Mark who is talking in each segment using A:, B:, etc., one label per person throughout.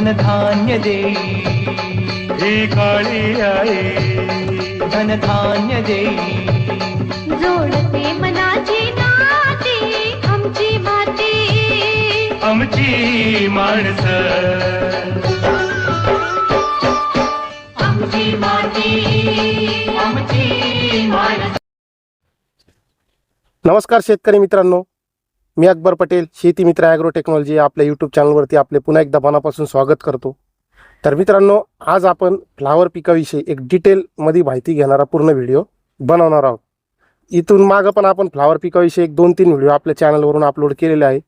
A: धनधान्य देई
B: ही काळी आई
A: धनधान्य देई
C: जोडते मनाची नाती आमची माती.
B: आमची माणसं.
A: आमची माती आमची माणसं.
D: नमस्कार शेतकरी मित्रांनो. मी अकबर पटेल शेती मित्र ॲग्रो टेक्नॉलॉजी आपल्या यूट्यूब चॅनलवरती आपले पुन्हा एकदा मनापासून स्वागत करतो. तर मित्रांनो आज आपण फ्लावर पिकाविषयी एक डिटेलमध्ये माहिती घेणारा पूर्ण व्हिडिओ बनवणार आहोत. इथून मागं पण आपण फ्लावर पिकाविषयी एक दोन तीन व्हिडिओ आपल्या चॅनलवरून अपलोड केलेले आहे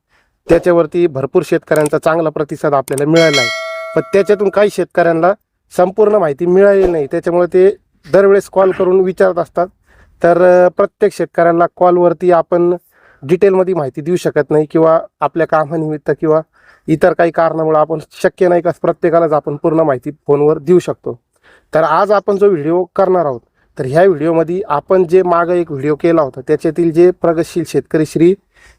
D: त्याच्यावरती भरपूर शेतकऱ्यांचा चांगला प्रतिसाद आपल्याला मिळाला आहे. पण त्याच्यातून काही शेतकऱ्यांना संपूर्ण माहिती मिळालेली नाही. त्याच्यामुळे ते दरवेळेस कॉल करून विचारत असतात. तर प्रत्येक शेतकऱ्यांना कॉलवरती आपण डिटेलमध्ये माहिती देऊ शकत नाही किंवा आपल्या कामानिमित्त किंवा इतर काही कारणामुळे आपण शक्य नाही का प्रत्येकालाच आपण पूर्ण माहिती फोनवर देऊ शकतो. तर आज आपण जो व्हिडिओ करणार आहोत तर ह्या व्हिडिओमध्ये आपण जे मागं एक व्हिडिओ केला होता त्याच्यातील जे प्रगतशील शेतकरी श्री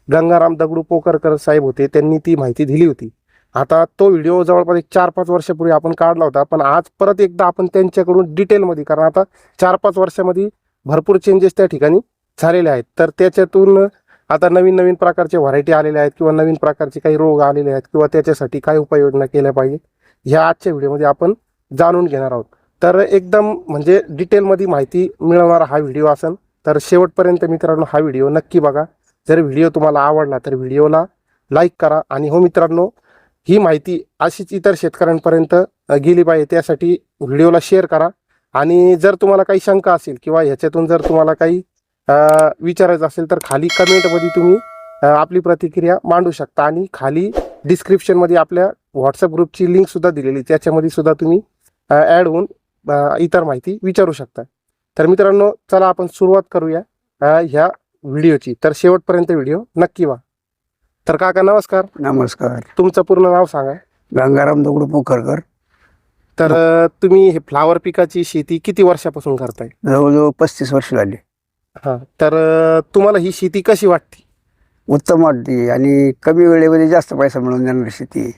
D: गंगाराम दगडू पोकरकर साहेब होते त्यांनी ती माहिती दिली होती. आता तो व्हिडिओ जवळपास एक चार पाच वर्षापूर्वी आपण काढला होता पण आज परत एकदा आपण त्यांच्याकडून डिटेलमध्ये कारण आता चार पाच वर्षामध्ये भरपूर चेंजेस त्या ठिकाणी झालेले आहेत. तर त्याच्यातून आता नवीन नवीन प्रकारचे व्हरायटी आलेले आहेत किंवा नवीन प्रकारचे काही रोग आलेले आहेत किंवा त्याच्यासाठी काय उपाययोजना केल्या पाहिजे ह्या आजच्या व्हिडिओमध्ये आपण जाणून घेणार आहोत. तर एकदम म्हणजे डिटेलमध्ये माहिती मिळवणारा हा व्हिडिओ असेल तर शेवटपर्यंत मित्रांनो हा व्हिडिओ नक्की बघा. जर व्हिडिओ तुम्हाला आवडला तर व्हिडिओला लाईक करा आणि हो मित्रांनो ही माहिती अशीच इतर शेतकऱ्यांपर्यंत गेली पाहिजे त्यासाठी व्हिडिओला शेअर करा. आणि जर तुम्हाला काही शंका असेल किंवा ह्याच्यातून जर तुम्हाला काही विचारायचं असेल तर खाली कमेंटमध्ये तुम्ही आपली प्रतिक्रिया मांडू शकता आणि खाली डिस्क्रिप्शनमध्ये आपल्या व्हॉट्सअप ग्रुपची लिंक सुद्धा दिलेली. त्याच्यामध्ये सुद्धा तुम्ही ॲड होऊन इतर माहिती विचारू शकता. तर मित्रांनो चला आपण सुरुवात करूया ह्या व्हिडिओची. तर शेवटपर्यंत व्हिडिओ नक्की व्हा तर काका नमस्कार.
E: नमस्कार.
D: तुमचं पूर्ण नाव सांगा.
E: गंगाराम दगडू पोखरकर.
D: तर तुम्ही हे फ्लावर पिकाची शेती किती वर्षापासून करताय?
E: जवळजवळ पस्तीस वर्ष झाली.
D: हा तर तुम्हाला ही शेती कशी वाटते?
E: उत्तम वाटते आणि कमी वेळेमध्ये जास्त पैसा मिळून देणारी शेती आहे.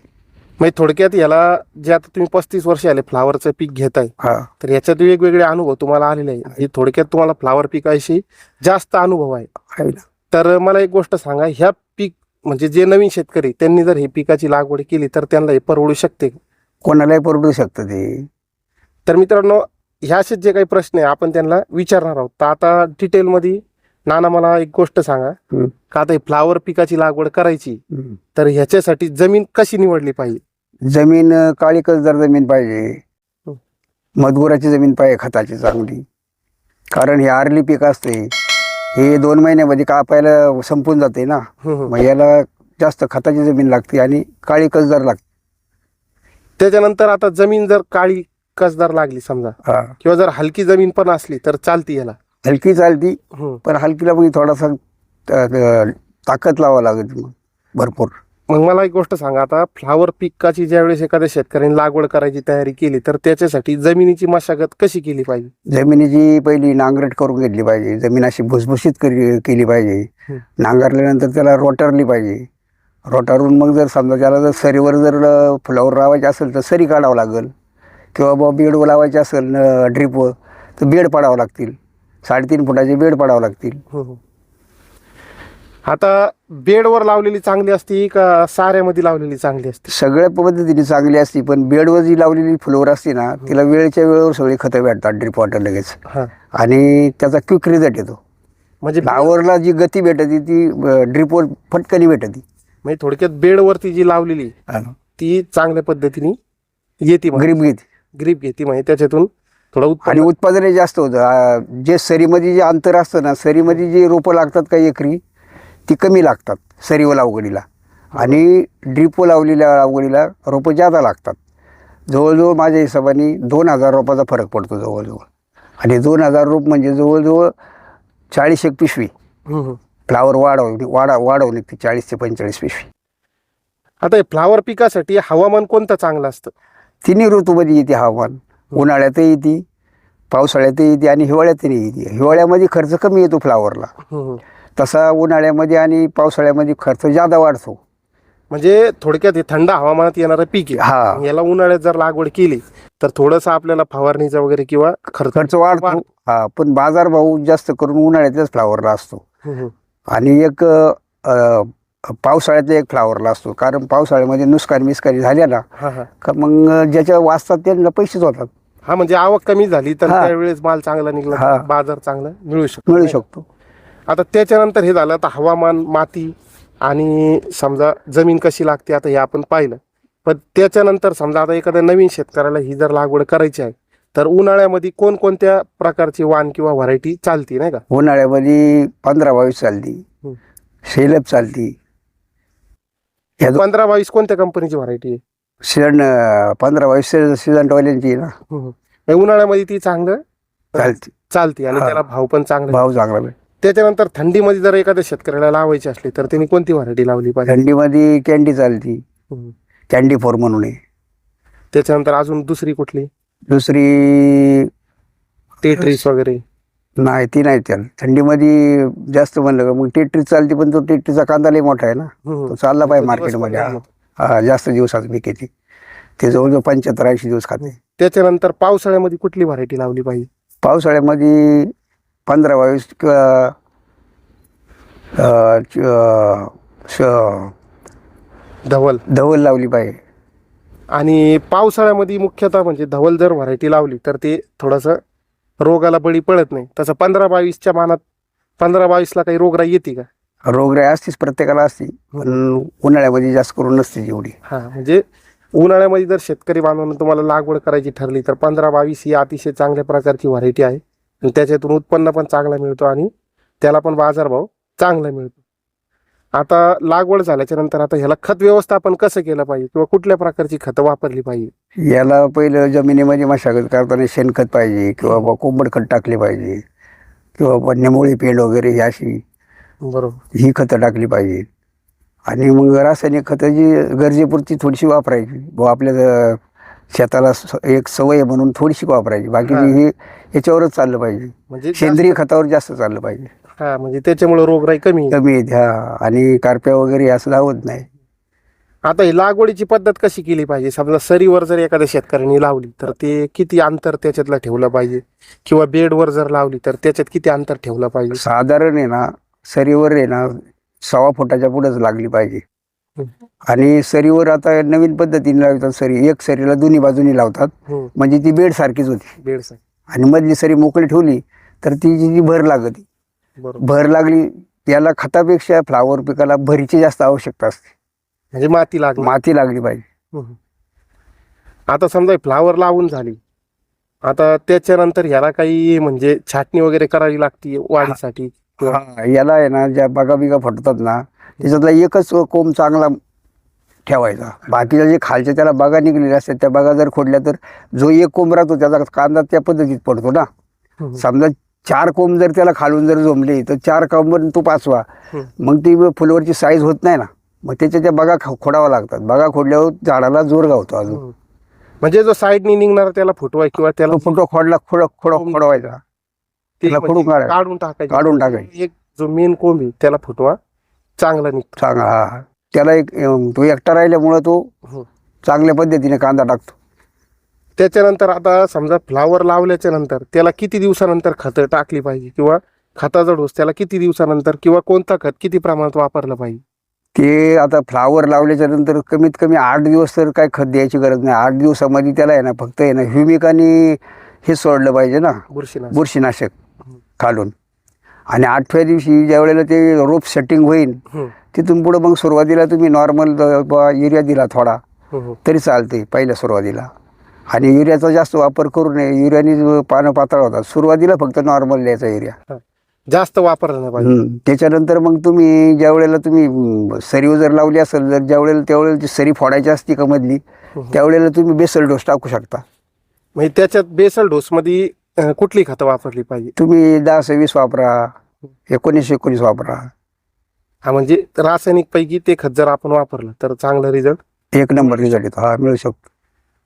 D: म्हणजे थोडक्यात याला जे आता तुम्ही पस्तीस वर्ष आले फ्लावरचं पीक घेताय
E: हा.
D: तर याच्यात वेगवेगळे अनुभव तुम्हाला आलेले आहे हे थोडक्यात तुम्हाला फ्लावर पिकाविषयी जास्त अनुभव आहे.
E: आहे ना.
D: तर मला एक गोष्ट सांगा ह्या पीक म्हणजे जे नवीन शेतकरी त्यांनी जर ही पिकाची लागवड केली तर त्यांना हे परवडू शकते?
E: कोणालाही परवडू शकतं ते.
D: तर मित्रांनो ह्या जे काही प्रश्न आहे आपण त्यांना विचारणार आहोत तर आता डिटेलमध्ये नाना मला एक गोष्ट सांगा. का आता ही फ्लावर पिकाची लागवड करायची. तर ह्याच्यासाठी जमीन कशी निवडली पाहिजे
E: जमीन काळी कसदार जमीन पाहिजे
D: हं.
E: मजगुराची जमीन पाहिजे खताची चांगली कारण हे आरली पीक असते हे दोन महिन्यामध्ये कापायला संपून जाते ना
D: हम्म, हम्म.
E: मग याला जास्त खताची जमीन लागते आणि काळी कसदार लागते
D: त्याच्यानंतर आता जमीन जर काळी कसदार लागली समजा.
E: हा.
D: किंवा जर हलकी जमीन पण असली तर चालती याला.
E: हलकी चालती
D: हम्म.
E: पण हलकीला मग थोडासा त- त- ताकद लावा लागत मग भरपूर.
D: मग मला एक गोष्ट सांगा आता फ्लावर पिकाची ज्यावेळेस एखाद्या शेतकऱ्याने लागवड करायची तयारी केली तर त्याच्यासाठी जमिनीची मशागत कशी केली पाहिजे?
E: जमिनीची पहिली नांगरट करून घेतली पाहिजे जमीन अशी भुसभुशीत करी केली पाहिजे.
D: हं.
E: नांगरल्यानंतर त्याला रोटारली पाहिजे. रोटारून मग जर समजा त्याला जर सरीवर जर फ्लावर लावायचे असेल तर सरी काढावं लागेल. किंवा बा बेड लावायचे असेल ड्रिपवर तर बेड पाडावं लागतील. साडेतीन फुटाचे बेड पाडावं लागतील.
D: हम्म. आता बेडवर लावलेली चांगली असती का साऱ्यामध्ये लावलेली चांगली असते?
E: सगळ्या पद्धतीने चांगली असती पण बेडवर जी लावलेली फ्लोअर असते ना तिला वेळच्या वेळेवर सगळी खतं भेटतात ड्रिप वॉटर लगेच.
D: हा.
E: आणि त्याचा क्विक रिझल्ट येतो.
D: म्हणजे
E: फ्लावरला जी गती भेटती ती ड्रिपवर फटकनी भेटती.
D: म्हणजे थोडक्यात बेडवरती जी लावलेली ती चांगल्या पद्धतीने येते
E: गरीब घेते.
D: ग्रीप घेते म्हणजे त्याच्यातून थोडं
E: आणि
D: उत्पन्न
E: उत्पादनही जास्त होतं. आ, जे सरीमध्ये जे अंतर असतं ना सरीमध्ये जी रोपं लागतात काही एकरी ती कमी लागतात सरीवर लागवडीला आणि ड्रिपवर लावलेल्या लागवडीला रोपं जादा लागतात. जवळजवळ माझ्या हिशोबाने दोन हजार रोपाचा फरक पडतो जवळजवळ. आणि दोन हजार रोप म्हणजे जवळजवळ चाळीस एक पिशवी.
D: हम्म, हम्म.
E: फ्लावर वाढवली वाढा वाढवली ती चाळीस ते पंचेचाळीस पिशवी.
D: आता हे फ्लावर पिकासाठी हवामान कोणतं चांगलं असतं?
E: तिन्ही ऋतूमध्ये येते हवामान. उन्हाळ्यातही येते पावसाळ्यातही येते आणि हिवाळ्यातही येते. हिवाळ्यामध्ये खर्च कमी येतो फ्लावरला. तसा उन्हाळ्यामध्ये आणि पावसाळ्यामध्ये खर्च जादा वाढतो.
D: म्हणजे थोडक्यात थंड हवामानात येणारं पीक आहे.
E: हा.
D: याला उन्हाळ्यात जर लागवड केली तर थोडंसं आपल्याला फवारणीचा वगैरे किंवा खर्च
E: खर्च वाढतो. हा पण बाजार भाव जास्त करून उन्हाळ्यातल्याच फ्लावरला असतो. आणि एक अ, पावसाळ्यातल्या एक फ्लावरला असतो. कारण पावसाळ्यामध्ये नुकसान मिसकारी झाल्या ना
D: हा हा.
E: का मग ज्याच्या वाचतात त्यांना पैसेच होतात.
D: हा म्हणजे आवक कमी झाली तर
E: हा.
D: त्यावेळेस माल चांगला निघला तर
E: हा.
D: बाजार चांगला मिळू शकतो.
E: मिळू शकतो.
D: आता त्याच्यानंतर हे झालं आता हवामान माती आणि समजा जमीन कशी लागते आता हे आपण पाहिलं. पण त्याच्यानंतर समजा आता एखाद्या नवीन शेतकऱ्याला ही जर लागवड करायची आहे तर उन्हाळ्यामध्ये कोणकोणत्या प्रकारची वाण किंवा व्हरायटी चालती नाही का?
E: उन्हाळ्यामध्ये पंधरा बावीस चालती
D: हम्म.
E: शेलप चालती दो-
D: पंधरा बावीस कोणत्या कंपनीची व्हरायटी आहे?
E: सीझन अ, पंधरा बावीस सीझन टॉयलेंटची ना.
D: उन्हाळ्यामध्ये ती चांगलं?
E: चालती.
D: चालते. आणि
E: हा.
D: त्याला भाव पण चांगला
E: भाव चांगला भेट
D: त्याच्यानंतर थंडीमध्ये जर एखाद्या शेतकऱ्याला लावायची असली तर त्यांनी कोणती व्हरायटी लावली पाहिजे?
E: थंडीमध्ये कॅन्डी चालती.
D: हम्म.
E: कॅन्डी फोर म्हणून आहे.
D: त्याच्यानंतर अजून दुसरी कुठली?
E: दुसरी
D: टेट्रिस वगैरे.
E: नाही ती नाही त्याला थंडीमध्ये जास्त म्हणलं का? मग टेट्रीज चालते पण तो टेट्रीचा कांदा लई मोठा आहे ना. तो चालला पाहिजे मार्केटमध्ये हा जास्त दिवसात पीक येते ते जवळजवळ पंच्याहत्तर ऐंशी दिवस खाते.
D: त्याच्यानंतर पावसाळ्यामध्ये कुठली व्हरायटी लावली पाहिजे?
E: पावसाळ्यामध्ये पंधरा बावीस किंवा अ, च- अ, श-
D: धवल.
E: धवल लावली पाहिजे.
D: आणि पावसाळ्यामध्ये मुख्यतः म्हणजे धवल जर व्हरायटी लावली तर ते थोडंसं रोगाला बळी पडत नाही. तसं पंधरा बावीसच्या मानात पंधरा बावीसला काही रोगराई येते का?
E: रोगराई असतीच प्रत्येकाला असते पण उन्हाळ्यामध्ये जास्त करून नसते जेवढी
D: हा म्हणजे उन्हाळ्यामध्ये जर शेतकरी बांधवांना तुम्हाला लागवड करायची ठरली तर पंधरा बावीस ही अतिशय चांगल्या प्रकारची व्हरायटी आहे. आणि त्याच्यातून उत्पन्न पण चांगला मिळतो आणि त्याला पण बाजारभाव चांगला मिळतो. आता लागवड झाल्याच्यानंतर आता ह्याला खत व्यवस्थापन कसं केलं पाहिजे किंवा कुठल्या प्रकारची खतं वापरली पाहिजे?
E: याला पहिलं जमिनीमध्ये मशागत करताना शेणखत पाहिजे किंवा कोंबड खत टाकले पाहिजे किंवा निमोळी पेंड वगैरे ही अशी
D: बरोबर.
E: ही खतं टाकली पाहिजे. आणि मग रासायनिक खतं जी गरजेपुरती थोडीशी वापरायची. व आपल्या शेताला एक सवय म्हणून थोडीशी वापरायची. बाकी
D: हा.
E: याच्यावरच चाललं पाहिजे.
D: म्हणजे
E: सेंद्रिय खतावर जास्त चाललं पाहिजे.
D: हा म्हणजे त्याच्यामुळे रोगराई कमी.
E: कमी ह्या आणि कारप्या वगैरे असं लावत नाही.
D: आता ही लागवडीची पद्धत कशी केली पाहिजे? समजा सरीवर जर एखाद्या शेतकऱ्यांनी लावली तर ते किती अंतर त्याच्यातलं ठेवलं पाहिजे? किंवा बेडवर जर लावली तर त्याच्यात किती अंतर ठेवलं पाहिजे?
E: साधारण आहे ना सरीवर आहे ना सव्वा फुटाच्या पुढेच लागली पाहिजे.
D: हम्म.
E: आणि सरीवर आता नवीन पद्धतीने लावतात सरी एक सरीला दोन्ही बाजूनी लावतात.
D: हम्म,
E: म्हणजे ती बेड सारखीच होती.
D: बेडचा
E: आणि मधली सरी मोकळी ठेवली तर ती जी जी भर लागते भर लागली याला खतापेक्षा फ्लावर पिकाला भरीची जास्त आवश्यकता असते.
D: म्हणजे माती लागली.
E: माती लागली पाहिजे.
D: आता समजा फ्लावर लावून झाली. आता त्याच्यानंतर ह्याला काही म्हणजे छाटणी वगैरे करावी लागते वाढीसाठी
E: याला आहे ना ज्या बागा बिगा फटतात ना त्याच्यातला एकच कोंब चांगला ठेवायचा. बाकीच्या जे खालच्या त्याला बागा निघलेल्या असतात त्या बागा जर खोडल्या तर जो एक कोंब राहतो त्याचा कांदा त्या पद्धतीत पडतो ना. समजा चार कोंब जर त्याला खालून जर जमले तर चार कोंब तो पाचवा. मग ती फुलवरची साईज होत नाही ना मग त्याच्या त्या बागा खो- खोडाव्या लागतात बागा खोडल्यावर झाडाला जोर गावतो अजून.
D: म्हणजे जो साईडनी निघणार त्याला फुटवाय किंवा त्याला
E: फुटो खोडला खोड खोड खोडवायचा
D: ते
E: त्याला
D: म्हणजे
E: खोडून.
D: काढून टाकायचं
E: काढून टाकायचं.
D: एक जो मेन कोंब आहे त्याला फुटवा चांगला निघतो
E: चांगला हा त्याला एक तो एकटा राहिल्यामुळं तो. चांगल्या पद्धतीने कांदा टाकतो
D: त्याच्यानंतर आता समजा फ्लावर लावल्याच्या नंतर त्याला किती दिवसानंतर खतं टाकली पाहिजे? किंवा खताचा डोस त्याला किती दिवसानंतर किंवा कोणता खत किती प्रमाणात वापरलं पाहिजे?
E: ते आता फ्लावर लावल्याच्या नंतर कमीत कमी आठ दिवस तर काय खत द्यायची गरज नाही. आठ दिवसामध्ये त्याला आहे ना फक्त आहे ना ह्युमिक आणि हे सोडलं पाहिजे ना.
D: बुरशीनाशक.
E: बुरशीनाशक खालून. आणि आठव्या दिवशी ज्या वेळेला ते रोप सेटिंग होईल. तिथून पुढं मग सुरुवातीला तुम्ही नॉर्मल युरिया दिला थोडा
D: हम्म.
E: तरी चालते पहिल्या सुरुवातीला. आणि युरियाचा जास्त वापर करू नये. युरियाने पानं पातळ होतात. सुरुवातीला फक्त नॉर्मल द्यायचा युरिया.
D: जास्त वापरलं नाही पाहिजे.
E: त्याच्यानंतर मग तुम्ही ज्या वेळेला तुम्ही सरीव जर लावली असेल जर ज्या वेळेला त्यावेळेला ती सरी फोडायची असती का मधली. त्यावेळेला तुम्ही बेसल डोस टाकू शकता.
D: म्हणजे त्याच्यात बेसल डोस मध्ये कुठली खतं वापरली पाहिजे?
E: तुम्ही दहा सव्वीस वापरा. एकोणीस एकोणीस वापरा.
D: हा म्हणजे रासायनिक पैकी ते खत जर आपण वापरलं तर चांगला रिझल्ट
E: एक नंबर रिझल्ट येतो. हा मिळू शकतो.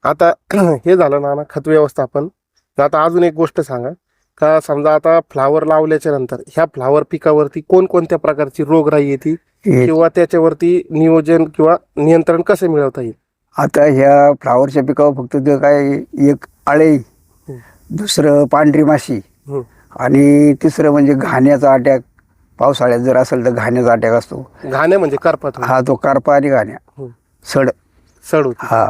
D: आता हे झालं ना ना खत व्यवस्थापन. आता अजून एक गोष्ट सांगा. का समजा आता फ्लावर लावल्याच्या नंतर ह्या फ्लावर पिकावरती कोणकोणत्या प्रकारची रोगराई येते? किंवा त्याच्यावरती नियोजन किंवा नियंत्रण कसं मिळवता येईल?
E: आता ह्या फ्लावरच्या पिकावर फक्त ते काय एक आळे दुसरं पांढरी माशी. आणि तिसरं म्हणजे घाण्याचा अटॅक पावसाळ्यात जर असेल तर घाण्याचा अटॅक असतो.
D: घाण्या म्हणजे करपात होईल.
E: हा तो करपा आणि घाण्या. सड.
D: सड
E: हा.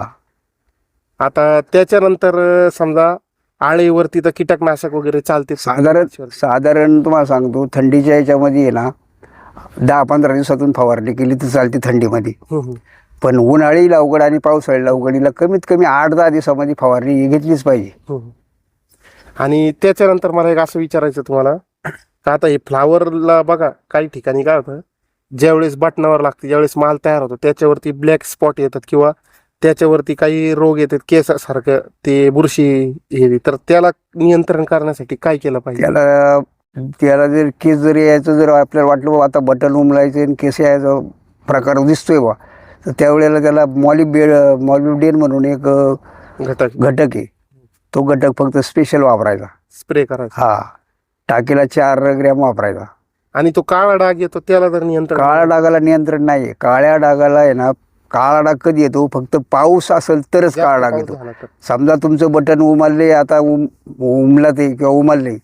D: आता त्याच्यानंतर अं, समजा आळीवरती तर कीटकनाशक वगैरे चालते
E: साधारण साधारण तुम्हाला सांगतो थंडीच्या याच्यामध्ये आहे ना दहा पंधरा दिवसातून फवारणी केली तर चालते थंडीमध्ये. पण उन्हाळी लावगड आणि पावसाळी लावगडीला कमीत कमी आठ दहा दिवसामध्ये फवारणी ही घेतलीच पाहिजे.
D: आणि त्याच्यानंतर मला एक असं विचारायचं तुम्हाला का आता हे फ्लावरला बघा काही ठिकाणी काय होतं ज्यावेळेस बटनावर लागते ज्यावेळेस माल तयार होतो त्याच्यावरती ब्लॅक स्पॉट येतात किंवा त्याच्यावरती काही रोग येतात केसासारखं ते बुरशी हे तर त्याला नियंत्रण करण्यासाठी काय केलं पाहिजे?
E: त्याला त्याला जर केस जर यायचं जर आपल्याला वाटलं बा आता बटन उमलायचं आणि केस यायचा प्रकार दिसतोय बा. तर त्यावेळेला त्याला मॉलिबेड मॉलिबेड म्हणून एक
D: घटक.
E: घटक आहे. तो घटक फक्त स्पेशल वापरायचा.
D: स्प्रे करायचा.
E: हा. टाकीला चार ग्रॅम वापरायचा.
D: आणि तो काळा डाग येतो त्याला जर नियंत्रण
E: काळ्या डागाला नियंत्रण नाही काळ्या डागाला आहे ना काळा डाग कधी येतो? फक्त पाऊस असेल तरच
D: जास्त
E: काळा डाग
D: पाऊस
E: येतो. समजा तुमचं बटन उमलले आता उम उमला ते किंवा उमलले.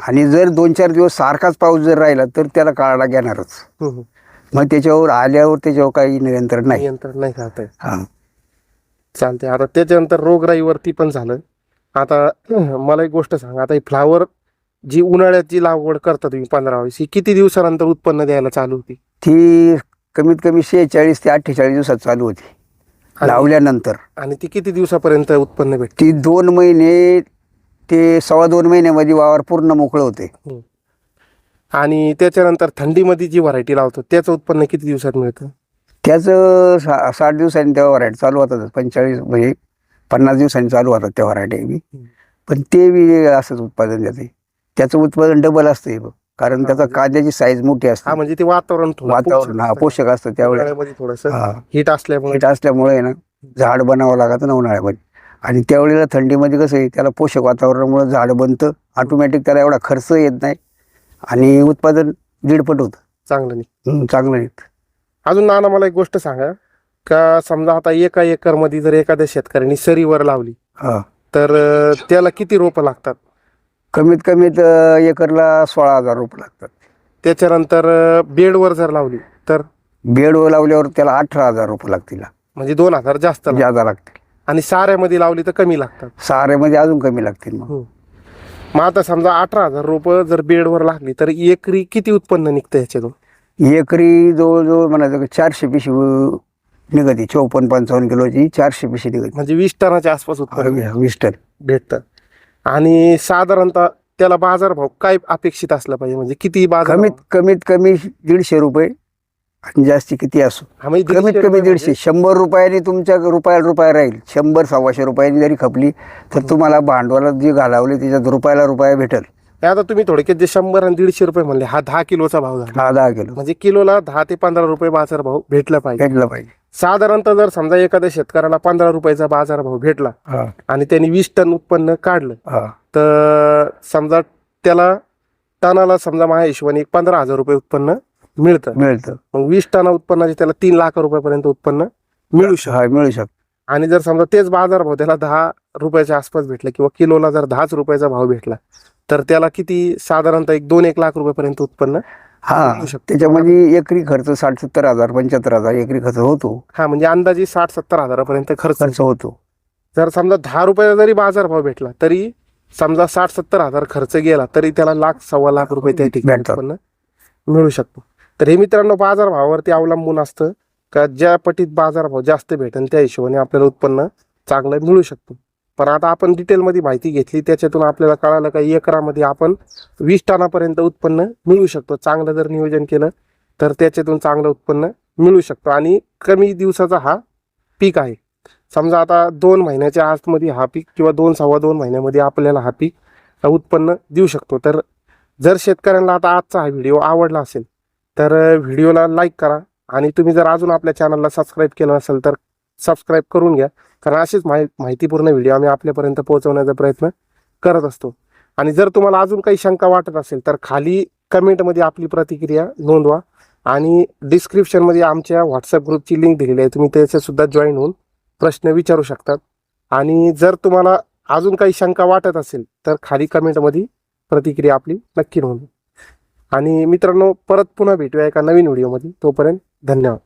E: आणि जर दोन चार दिवस सारखाच पाऊस जर राहिला तर त्याला काळा डाग येणारच
D: हम्म, हम्म.
E: मग त्याच्यावर आल्यावर त्याच्यावर काही नियंत्रण नाही.
D: नियंत्रण नाही राहत
E: हा.
D: चालते आता त्याच्यानंतर रोगराईवरती पण झालं. आता मला एक गोष्ट सांगा. आता ही फ्लावर जी उन्हाळ्यात जी लागवड करता तुम्ही पंधरा वीस ही किती दिवसानंतर उत्पन्न द्यायला चालू होती?
E: ती कमीत कमी शेहेचाळीस ते अठ्ठेचाळीस दिवसात चालू होती.
D: आणि-
E: लावल्यानंतर.
D: आणि ती किती दिवसापर्यंत उत्पन्न भेटते
E: ती दोन महिने ते सव्वा दोन महिन्यामध्ये वावर पूर्ण मोकळं होते.
D: आणि त्याच्यानंतर थंडीमध्ये जी व्हरायटी लावतो त्याचं उत्पन्न किती दिवसात मिळतं?
E: त्याचं सा साठ दिवसांनी त्या व्हरायटी चालू होतात. पंचेचाळीस म्हणजे पन्नास दिवसांनी चालू होतात त्या व्हरायटी बी. पण ते बी असंच उत्पादन देते. त्याचं उत्पादन डबल असते कारण त्याचा कांद्याची साईज मोठी
D: हा
E: असते
D: म्हणजे ते वातावरण थोडं
E: वातावरण हा पोषक असतं त्यावेळेस.
D: उन्हाळ्यामध्ये थोडस
E: हा.
D: हिट असल्यामुळे.
E: मीठ असल्यामुळे आहे ना झाड बनावं लागतं ना उन्हाळ्यामध्ये. आणि त्यावेळेला थंडीमध्ये कसं आहे त्याला पोषक वातावरणामुळे झाड बनतं. ऑटोमॅटिक त्याला एवढा खर्च येत नाही. आणि उत्पादन दीडपट होतं.
D: चांगलं नाही.
E: हम्म, चांगलं नाही.
D: अजून नाना मला एक गोष्ट सांगा. का समजा आता एका एकरमध्ये जर एखाद्या शेतकऱ्यांनी सरीवर लावली
E: हा.
D: तर अं, त्याला किती रोपं लागतात?
E: कमीत कमीत अं, एकरला सोळा हजार रुपये लागतात.
D: त्याच्यानंतर अं, बेडवर जर लावली तर?
E: बेडवर लावल्यावर त्याला अठरा हजार रुपये लागतील
D: म्हणजे दोन हजार जास्त लागतात.
E: लागतील.
D: आणि साऱ्यामध्ये लावली तर कमी लागतात.
E: साऱ्यामध्ये अजून कमी लागतील मग.
D: मग आता समजा अठरा हजार रुपये जर बेडवर लागली तर एकरी किती उत्पन्न निघतं ह्याच्यातून?
E: एकरी जवळजवळ म्हणायचं की चारशे पिशी निघते चौपन्न पंचावन्न किलोची चारशे पिशी निघते.
D: म्हणजे वीस टनाच्या आसपास उत्पन्न
E: वीस टन.
D: भेटतं. आणि साधारणतः त्याला बाजारभाव काय अपेक्षित असला पाहिजे? म्हणजे किती बाजार
E: कमीत कमीत कमी दीडशे रुपये आणि जास्ती किती असो. कमीत कमी
D: म्हणजे
E: दीडशे. शंभर रुपयांनी तुमच्या रुपयाला रुपया राहील. शंभर सव्वाशे रुपयांनी जरी खपली तर तुम्हाला भांडवलात जे घालावले त्याच्यात रुपयाला रुपया भेटेल.
D: आता तुम्ही थोडक्यात जे शंभर आणि दीडशे रुपये म्हणले हा दहा किलोचा भाव झाला.
E: हा दहा किलो.
D: म्हणजे किलोला दहा ते पंधरा रुपये बाजार भाव भेटला पाहिजे.
E: भेटलं पाहिजे.
D: साधारणतः जर समजा एखाद्या शेतकऱ्याला पंधरा रुपयाचा बाजार भाव भेटला
E: हा.
D: आणि त्यांनी वीस टन उत्पन्न काढलं
E: हा.
D: तर समजा त्याला टनाला समजा माझ्या हिशोबाने एक पंधरा हजार रुपये उत्पन्न मिळतं.
E: मिळतं.
D: मग वीस टना उत्पन्नाचे त्याला तीन लाख रुपयापर्यंत उत्पन्न मिळू शकतं.
E: हा मिळू शकतं.
D: आणि जर समजा तेच बाजार भाव त्याला दहा रुपयाच्या आसपास भेटला किंवा किलोला जर दहाच रुपयाचा भाव भेटला तर त्याला किती साधारणतः एक दोन एक लाख रुपयापर्यंत उत्पन्न
E: हा. त्याच्यामध्ये एकरी खर्च साठ सत्तर हजार पंच्याहत्तर हजार एकरी खर्च होतो.
D: हा म्हणजे अंदाजे साठ सत्तर हजारापर्यंत खर्च
E: खर्च होतो.
D: जर समजा दहा रुपयाचा जरी बाजार भाव भेटला तरी समजा साठ सत्तर हजार खर्च गेला तरी त्याला लाख सव्वा लाख रुपये त्या ठिकाणी. उत्पन्न मिळू शकतो. तर हे मित्रांनो बाजार भावावरती अवलंबून असतं का ज्या पटीत बाजार भाव जास्त भेटेल त्या हिशोबाने आपल्याला उत्पन्न चांगलं मिळू शकतो. पण आता आपण डिटेलमध्ये माहिती घेतली त्याच्यातून आपल्याला कळालं का एकरामध्ये आपण वीस टनापर्यंत उत्पन्न मिळू शकतो. चांगलं जर नियोजन केलं तर त्याच्यातून चांगलं उत्पन्न मिळू शकतो. आणि कमी दिवसाचा हा पीक आहे. समजा आता दोन महिन्याच्या आतमध्ये हा पीक किंवा दोन सव्वा दोन महिन्यामध्ये आपल्याला हा पीक उत्पन्न देऊ शकतो. तर जर शेतकऱ्यांना आता आजचा हा व्हिडिओ आवडला असेल तर व्हिडिओला लाईक करा. आणि तुम्ही जर अजून आपल्या चॅनलला सबस्क्राईब केलं नसेल तर सबस्क्राईब करून घ्या. कारण अशीच माहि माहितीपूर्ण व्हिडिओ आम्ही आपल्यापर्यंत पोहोचवण्याचा प्रयत्न करत असतो. आणि जर तुम्हाला अजून काही शंका वाटत असेल तर खाली कमेंटमध्ये आपली प्रतिक्रिया नोंदवा आणि डिस्क्रिप्शनमध्ये आमच्या व्हॉट्सअप ग्रुपची लिंक दिलेली आहे. तुम्ही त्याच्यासुद्धा जॉईन होऊन प्रश्न विचारू शकतात. आणि जर तुम्हाला अजून काही शंका वाटत असेल तर खाली कमेंटमध्ये प्रतिक्रिया आपली नक्की नोंदवा. आणि मित्रांनो परत पुन्हा भेटूया एका नवीन व्हिडिओमध्ये तोपर्यंत धन्यवाद.